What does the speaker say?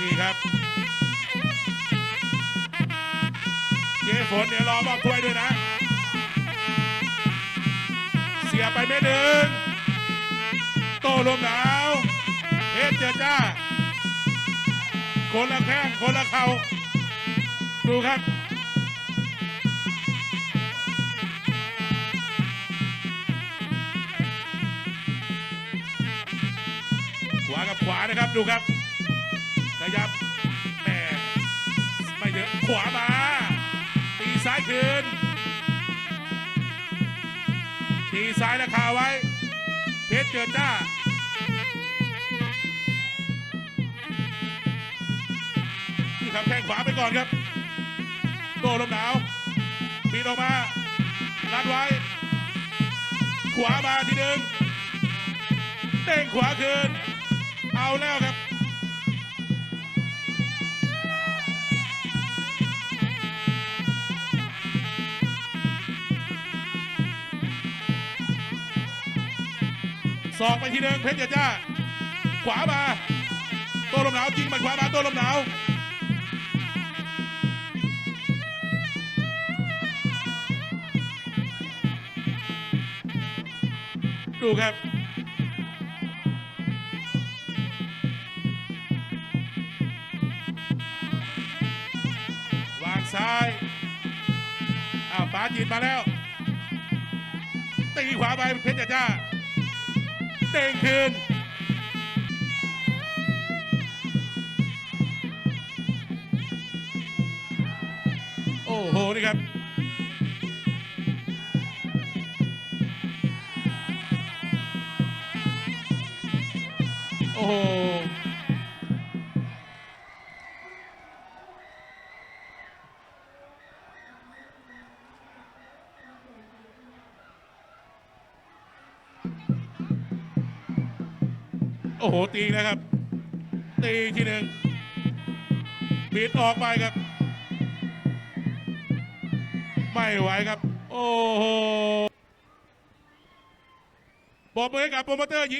นี่ครับ เจ๊ฝนเดี๋ยวรอมอบถ้วยด้วยนะ เสียไปไม่หนึ่ง โตลมหนาวเฮ็ดเจอจ้า คนละแข้งคนละเข่าดูครับขวากับขวานะครับดูครับ ขยับแหม่ไม่เยอะขวามา ตีซ้ายคืน ตีซ้ายแล้วคาไว้ เพชรเจิดจ้า นี่ครับแข้งขวาไปก่อนครับ โดลมหนาวปีนออกมาลัดไว้ ขวามาทีหนึ่งเด้งขวาคืน เอาแล้วครับ สอกไปทีหนึ่งเพชรจดจ้า ขวามา โตลมหนาวจริงมันขวามาโตลมหนาวดูครับ วางซ้าย อ้าวป๋าจีนมาแล้ว ตีขวาไปเพชรจ้า เต่งคืนโอ้โหนี่ครับโอ้โห โอ้โห ตีนะครับ ตีทีหนึ่งบิดออกไปครับ ไม่ไหวครับ โอ้โหบอกมือให้กับโปรโมเตอร์หญิง